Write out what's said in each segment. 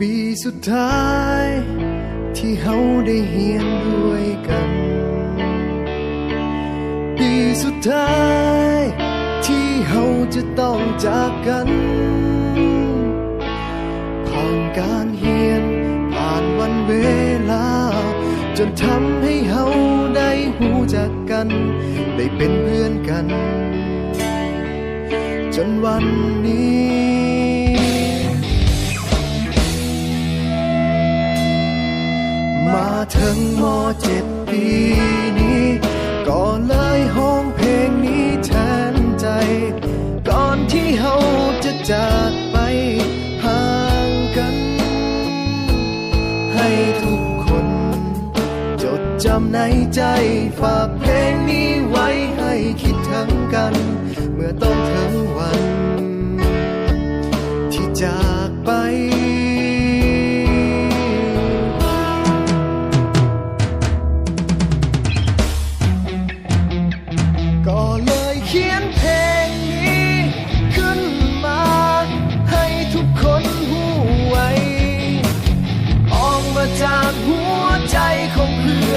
ปีสุดท้าย ที่เฮาได้เฮียนด้วยกัน ปีสุดท้าย ที่เฮาจะต้องจากกัน ผ่านการเฮียน ผ่านวันเวลา จนทำให้เฮาได้หูจักกัน ได้เป็นเพื่อนกัน จนวันนี้ ถึงมเจ็ดปีนี้ ก็เลยห้องเพลงนี้แทนใจ ก่อนที่เฮาจะจากไปห่างกัน ให้ทุกคน จดจำในใจ ฝากเพลงนี้ไว้ให้คิดถึงกัน เมื่อต้องถึงวัน ที่จากไป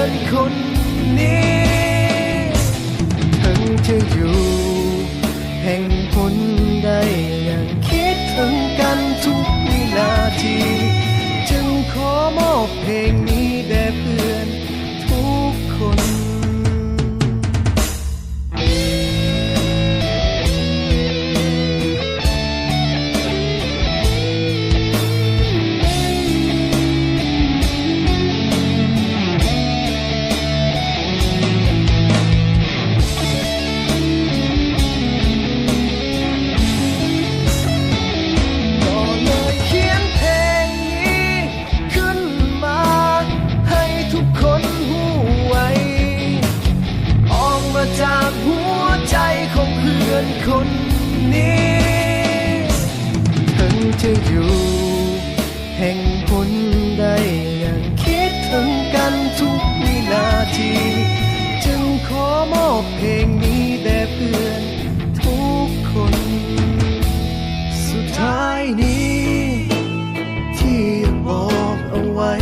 องเพื่อนคนนี้ถึงจะอยู่แห่งผลได้ยังคิดถึงกันทุกวินาที จึงขอมอบเพลงนี้แด่เพื่อน องเพื่อนคนนี้ถึงจะอยู่แห่งผลใดอยังคิดถึงกันทุกวินาที จึงขอมอบเพลงนี้แด่เพื่อนทุกคน สุดท้ายนี้ ที่อยากบอกเอาไว้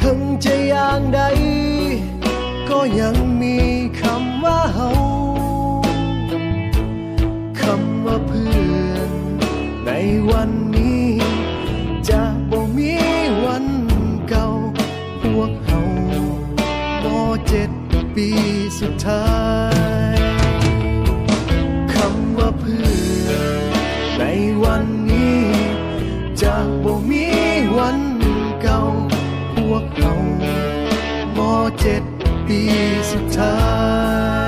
ถึงจะอย่างใด ก็ยังมี วันนี้ จะบ่มีวันเก่า พวกเฮาบ่เจ็ดปีสุดท้ายคำว่าเพื่อนในวันนี้ จะบ่มีวันเก่า พวกเรามอเจ็ดปีสุดท้ายพวกเรามอเจ็ดปีสุดท้าย